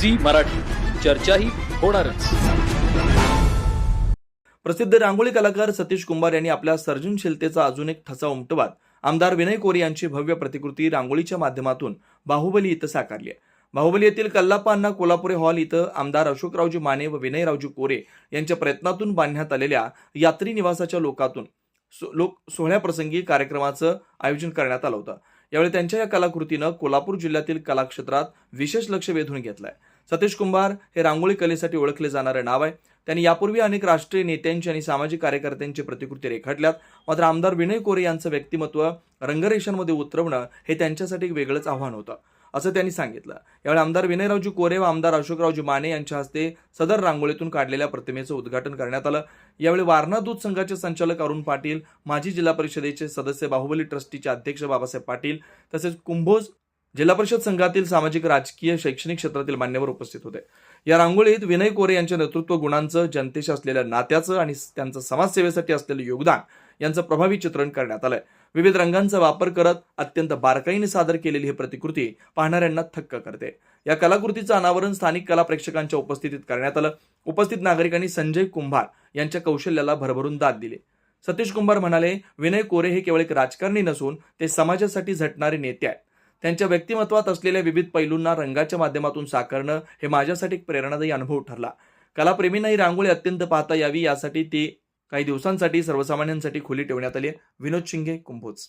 Zee Marathi. चर्चाही होणारच. प्रसिद्ध रांगोळी कलाकार सतीश कुंभार यांनी आपल्या सर्जनशीलतेचा अजून एक ठसा उमटवत. आमदार विनय कोरे यांची भव्य प्रतिकृती रांगोळीच्या माध्यमातून बाहुबली इथं साकारली आहे. बाहुबली येथील कल्लाप्पा अण्णा कोल्हापुरे हॉल इथं आमदार अशोकरावजी माने व विनयरावजी कोरे यांच्या प्रयत्नातून बांधण्यात आलेल्या यात्री निवासाच्या लोकातून सो- लोक सोहळ्याप्रसंगी कार्यक्रमाचं आयोजन करण्यात आलं होतं. यावेळी त्यांच्या या कलाकृतीनं कोल्हापूर जिल्ह्यातील कलाक्षेत्रात विशेष लक्ष वेधून घेतलंय. सतीश कुंभार हे रांगोळी कलेसाठी ओळखले जाणारे नाव आहे. त्यांनी यापूर्वी अनेक राष्ट्रीय नेत्यांची आणि सामाजिक कार्यकर्त्यांची प्रतिकृती रेखाटल्यात. मात्र आमदार विनय कोरे यांचं व्यक्तिमत्व रंगरेषांमध्ये उतरवणं हे त्यांच्यासाठी एक वेगळंच आव्हान होतं असं त्यांनी सांगितलं. यावेळी आमदार विनयरावजी कोरे व आमदार अशोकरावजी माने यांच्या हस्ते सदर रांगोळीतून काढलेल्या प्रतिमेचं उद्घाटन करण्यात आलं. यावेळी वारणा दूध संघाचे संचालक अरुण पाटील माजी जिल्हा परिषदेचे सदस्य बाहुबली ट्रस्टीचे अध्यक्ष बाबासाहेब पाटील तसेच कुंभोज जिल्हा परिषद संघातील सामाजिक राजकीय शैक्षणिक क्षेत्रातील मान्यवर उपस्थित होते. या रांगोळीत विनय कोरे यांच्या नेतृत्व गुणांचं जनतेशी असलेल्या नात्याचं आणि त्यांचं समाजसेवेसाठी असलेलं योगदान यांचं प्रभावी चित्रण करण्यात आलंय. विविध रंगांचा वापर करत अत्यंत बारकाईने सादर केलेली ही प्रतिकृती पाहणाऱ्यांना थक्क करते. या कलाकृतीचं अनावरण स्थानिक कला प्रेक्षकांच्या उपस्थितीत करण्यात आलं. उपस्थित नागरिकांनी संजय कुंभार यांच्या कौशल्याला भरभरून दाद दिली. सतीश कुंभार म्हणाले विनय कोरे हे केवळ एक राजकारणी नसून ते समाजासाठी झटणारे नेते आहेत. त्यांच्या व्यक्तिमत्वात असलेल्या विविध पैलूंना रंगाच्या माध्यमातून साकारणं हे माझ्यासाठी एक प्रेरणादायी अनुभव ठरला. कलाप्रेमींना ही रांगोळी अत्यंत पाहता यावी यासाठी ती काही दिवसांसाठी सर्वसामान्यांसाठी खुली ठेवण्यात आली विनोद शिंगे कुंभोज.